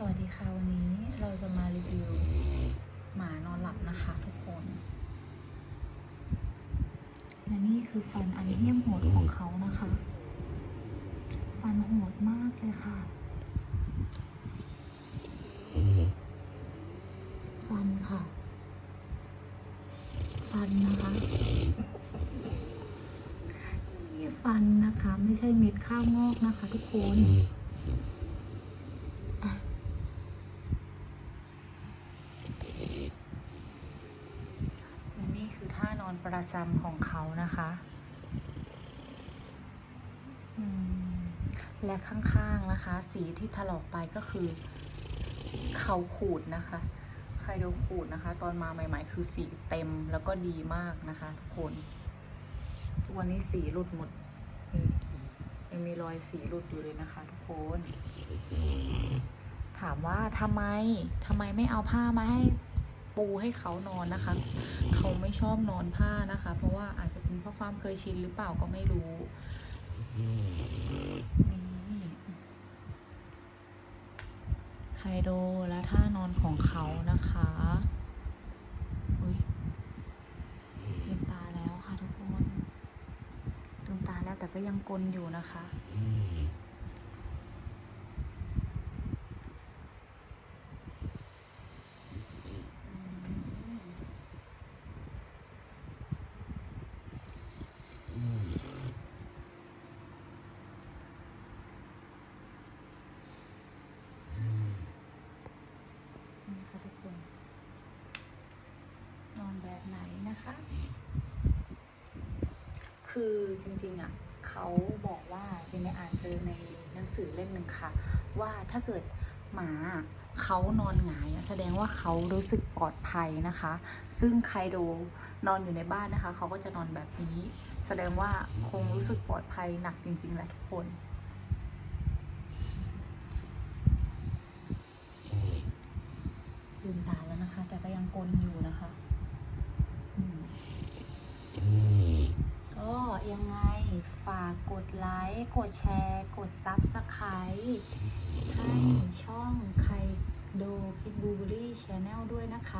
สวัสดีค่ะ วันนี้เราจะมารีวิวหมานอนหลับนะคะทุกคนและนี่คือฟันอันเหี้ยมโหดของเขานะคะ ฟันโหดมากเลยค่ะ ฟันค่ะ ฟันนะคะนี่ฟันนะคะ ไม่ใช่เม็ดข้าวงอกนะคะ ทุกคน และนี่คือท่านอน ประจำของเขานะคะและข้างๆนะคะ สีที่ถลอกไปก็คือ เขาขูดนะคะใครดูขูดนะคะ ตอนมาใหม่ ๆ คือสีเต็มแล้วก็ดีมากนะคะทุกคนทุกวันนี้สีหลุดหมดยังมีรอยสีหลุดอยู่เลยนะคะ ทุกคน ถามว่าทำไมทำไมไม่เอาผ้ามาให้ ปูให้เขานอนนะคะ เขาไม่ชอบนอนผ้านะคะ เพราะว่าอาจจะเป็นเพราะความเคยชินหรือเปล่าก็ไม่รู้นี่ไคโดและท่านอนของเขานะคะอุ้ยลืมตาแล้วค่ะทุกคนลืมตาแล้วแต่ก็ยังกลนอยู่นะคะ นี่ค่ะทุกคน นอนแบบไหนนะคะ คือจริงๆอะเขาบอกว่าจริงๆอ่านเจอในหนังสือเล่มหนึ่งค่ะ ว่าถ้าเกิดหมาเขานอนหงายแสดงว่าเขารู้สึกปลอดภัยนะคะ ซึ่งไคโดนอนอยู่ในบ้านนะคะ เขาก็จะนอนแบบนี้ แสดงว่าคงรู้สึกปลอดภัยหนักจริงๆแหละทุกคน ลืมตาแล้วนะคะ แต่ ก็ยังกลนอยู่นะคะอืมก็ยังไงฝากกดไลค์ กดแชร์ กดซับสไครต์